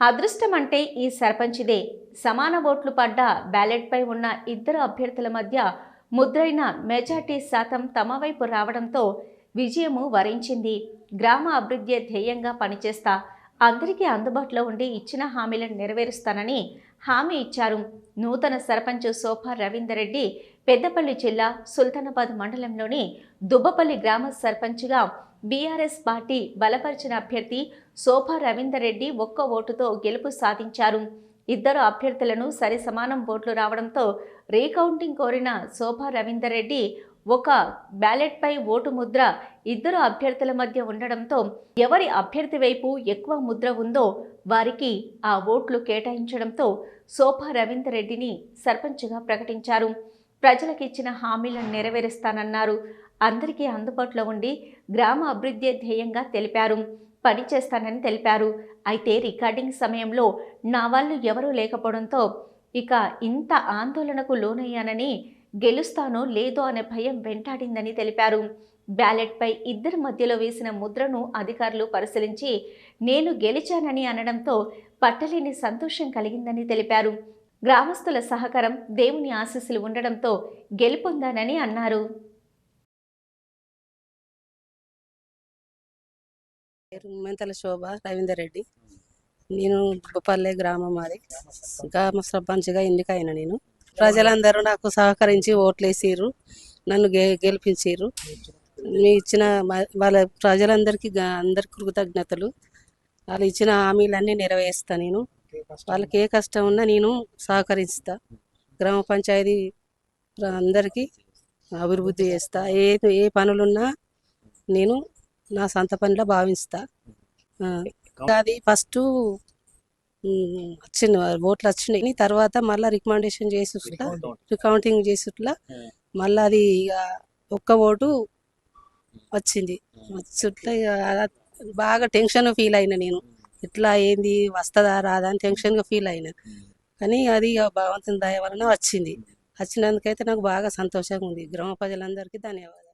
అదృష్టం అంటే ఈ సర్పంచిదే. సమాన ఓట్లు పడ్డ బ్యాలెట్పై ఉన్న ఇద్దరు అభ్యర్థుల మధ్య ముద్రైన మెజార్టీ శాతం తమ వైపు రావడంతో విజయము వరించింది. గ్రామ అభివృద్ధి ధ్యేయంగా పనిచేస్తా అందరికీ అందుబాటులో ఉండి ఇచ్చిన హామీలను నెరవేరుస్తానని హామీ ఇచ్చారు. నూతన సర్పంచ్ సోఫా రవీందర్ రెడ్డి పెద్దపల్లి జిల్లా సుల్తానాబాద్ మండలంలోని దుబ్బపల్లి గ్రామ సర్పంచ్గా బీఆర్ఎస్ పార్టీ బలపరిచిన అభ్యర్థి శోభా రవీందర్ రెడ్డి ఒక్క ఓటుతో గెలుపు సాధించారు. ఇద్దరు అభ్యర్థులను సరిసమానం ఓట్లు రావడంతో రీకౌంటింగ్ కోరిన శోభా రవీందర్ రెడ్డి ఒక బ్యాలెట్పై ఓటు ముద్ర ఇద్దరు అభ్యర్థుల మధ్య ఉండడంతో ఎవరి అభ్యర్థి వైపు ఎక్కువ ముద్ర ఉందో వారికి ఆ ఓట్లు కేటాయించడంతో శోభా రవీందర్ రెడ్డిని సర్పంచ్గా ప్రకటించారు. ప్రజలకిచ్చిన హామీలను నెరవేరుస్తానన్నారు. అందరికీ అందుబాటులో ఉండి గ్రామ అభివృద్ధి ధ్యేయంగా తెలిపారు. పని చేస్తానని తెలిపారు. అయితే రికార్డింగ్ సమయంలో నా వాళ్ళు ఎవరూ లేకపోవడంతో ఇక ఇంత ఆందోళనకు లోనయ్యానని గెలుస్తానో లేదో అనే భయం వెంటాడిందని తెలిపారు. బ్యాలెట్పై ఇద్దరి మధ్యలో వేసిన ముద్రను అధికారులు పరిశీలించి నేను గెలిచానని అనడంతో పట్టలేని సంతోషం కలిగిందని తెలిపారు. గ్రామస్తుల సహకారం దేవుని ఆశీస్సులు ఉండడంతో గెలుపొందానని అన్నారు. పేరు మెంతల శోభ రవీందర్ రెడ్డి. నేను బొప్పల్లె గ్రామం మాది. గ్రామ సర్పంచ్గా ఎన్నికైన నేను. ప్రజలందరూ నాకు సహకరించి ఓట్లేసిర్రు. నన్ను గె గెలిపించారు మీ ఇచ్చిన మ- వాళ్ళ ప్రజలందరికీ గా- అందరికి కృతజ్ఞతలు. వాళ్ళు ఇచ్చిన హామీలన్నీ నెరవేరుస్తా నేను. వాళ్ళకి ఏ కష్టం ఉన్నా నేను సహకరిస్తా. గ్రామ పంచాయతీ అందరికీ అభివృద్ధి చేస్తా. ఏ ఏ పనులున్నా నేను నా సొంత పనిలో భావిస్తా. అది ఫస్ట్ వచ్చిన ఓట్లు వచ్చినాయి. తర్వాత మళ్ళీ రికమెండేషన్ చేసి రికౌంటింగ్ చేసిట్లా మళ్ళీ అది ఇక ఒక్క ఓటు వచ్చింది. వచ్చుట్లా ఇక బాగా టెన్షన్ ఫీల్ అయినా నేను. ఇట్లా ఏంది వస్తుందా రాదా అని టెన్షన్గా ఫీల్ అయినా. కానీ అది ఇక భగవంతుని దయ వలన వచ్చింది. వచ్చినందుకైతే నాకు బాగా సంతోషంగా ఉంది. గ్రామ ప్రజలందరికీ ధన్యవాదాలు.